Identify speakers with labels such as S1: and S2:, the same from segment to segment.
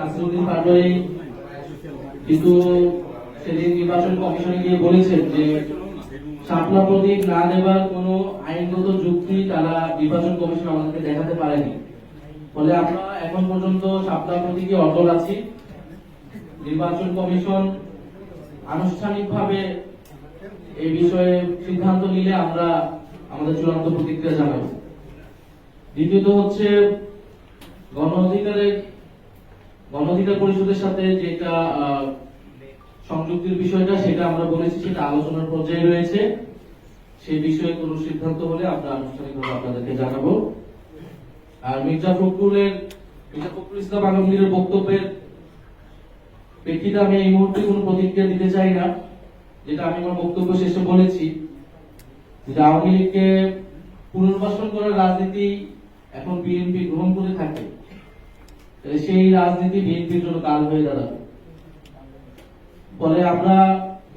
S1: নাসিরুদ্দিন পাটোয়ারি কিন্তু সেদিন নির্বাচন কমিশনে গিয়ে বলেছেন যে শাপলা প্রতীক না দেবার কোনো আইনগত যুক্তি তারা নির্বাচন কমিশন আমাদেরকে দেখাতে পারেনি। ফলে আমরা এখন পর্যন্ত শাপলা প্রতীকে অটল আছি। নির্বাচন কমিশন আনুষ্ঠানিকভাবে বিষয়ে সিদ্ধান্ত নিলে আমরা আমাদের চূড়ান্ত প্রতিক্রিয়া জানাব। দ্বিতীয়ত হচ্ছে গণ অধিকারের গণ অধিকার পরিষদের সাথে যেটা সংযুক্তির বিষয়টা, সেটা আমরা বলেছি, সেটা আলোচনার পর্যায়ে রয়েছে। সেই বিষয়ে কোনো সিদ্ধান্ত হলে আমরা আনুষ্ঠানিকভাবে আপনাদেরকে জানাব। আর মির্জা ফখরুলের, মির্জা ফখরুল ইসলাম আলমগীরের বক্তব্যের প্রেক্ষিতে আমি এই মুহূর্তে কোনো প্রতিক্রিয়া দিতে চাই না, যেটা আমি আমার বক্তব্য শেষে বলেছি যে আওয়ামী লীগকে পুনর্বাসন করার রাজনীতি এখন বিএনপি গ্রহণ করে থাকে। সেই রাজনীতি বিএনপির জন্য কাল হয়ে দাঁড়াবে। ফলে আমরা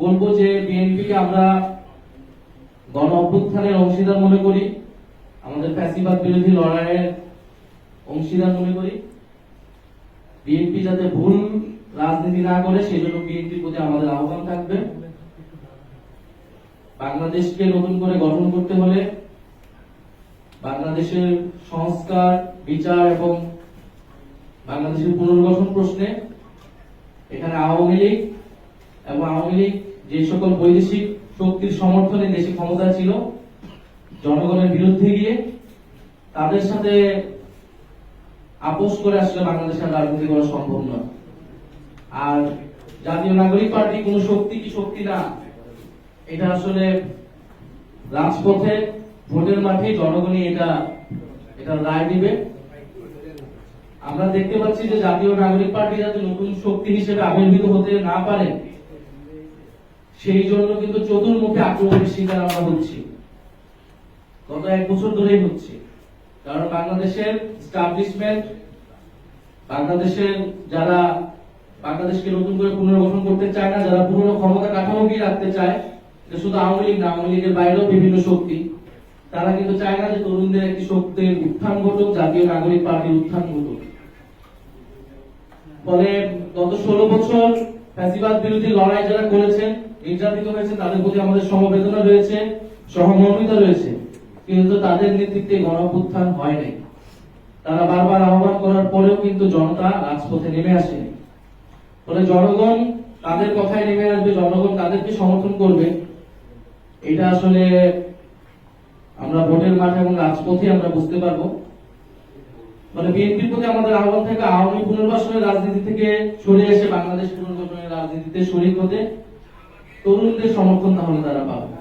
S1: বলব যে বিএনপিকে আমরা গণ অভ্যুত্থানের অংশীদার মনে করি, আমাদের ফ্যাসিবাদ বিরোধী লড়াইয়ের অংশীদার মনে করি। বিএনপি যাতে ভুল রাজনীতি না করে সেই জন্য বিএনপির প্রতি আমাদের আহ্বান থাকবে। বাংলাদেশকে নতুন করে গঠন করতে হলে বাংলাদেশের সংস্কার, বিচার এবং বাংলাদেশের পুনর্গঠন প্রশ্নে এখানে আওয়ামী লীগ এবং আওয়ামী লীগ যে সকল বৈদেশিক শক্তির সমর্থনে দেশে ক্ষমতা ছিল, জনগণের বিরুদ্ধে গিয়ে তাদের সাথে আপোষ করে আসলে বাংলাদেশের রাজনীতি করা সম্ভব নয়। আর জাতীয় নাগরিক পার্টি কোনো শক্তি কি শক্তি না, এটা আসলে রাজপথে, ভোটের মাঠে জনগণই এটা এটা রায় দিবে। আমরা দেখতে পাচ্ছি যে জাতীয় নাগরিক পার্টি যাতে নতুন শক্তি হিসেবে আবির্ভূত হতে না পারে, সেই জন্য কিন্তু চতুর্মুখী আক্রমণের শিকার আমরা হচ্ছি। গত এক বছর ধরেই হচ্ছে। কারণ বাংলাদেশের স্টাবলিশমেন্ট বাংলাদেশের যারা, বাংলাদেশকে নতুন করে পুনর্গঠন করতে চায় না, যারা পুরনো ক্ষমতা কাঠামোকেই রাখতে চায় যে শুধু আওয়ামী লীগ না, আওয়ামী লীগের বাইরেও বিভিন্ন শক্তি, তারা কিন্তু চায় না যে তরুণদের একটি শক্তির উত্থান ঘটুক, জাতীয় নাগরিক পার্টির উত্থান ঘটুক। ফলে গত ষোলো বছর ফ্যাসিবাদ বিরোধী লড়াই যারা করেছেন, নির্যাতিত হয়েছে তাদের প্রতি আমাদের সমবেদনা রয়েছে, সহমর্মিতা রয়েছে। কিন্তু তাদের নেতৃত্বে গণপুত্থান হয় নাই। তারা বারবার আহ্বান করার পরেও কিন্তু জনতা রাজপথে নেমে আসেনি। ফলে জনগণ তাদের কথায় নেমে আসবে, জনগণ তাদেরকে সমর্থন করবে। এটা আসলে আমরা ভোটের মাঠে এবং রাজপথে আমরা বুঝতে পারব। মানে বিএনপির প্রতি আমাদের আহ্বান থাকে আওয়ামী পুনর্বাসনের রাজনীতি থেকে সরে এসে বাংলাদেশ পুনর্বাসনের রাজনীতিতে শরীর হতে তরুণদের সমর্থন তাহলে তারা পাবে।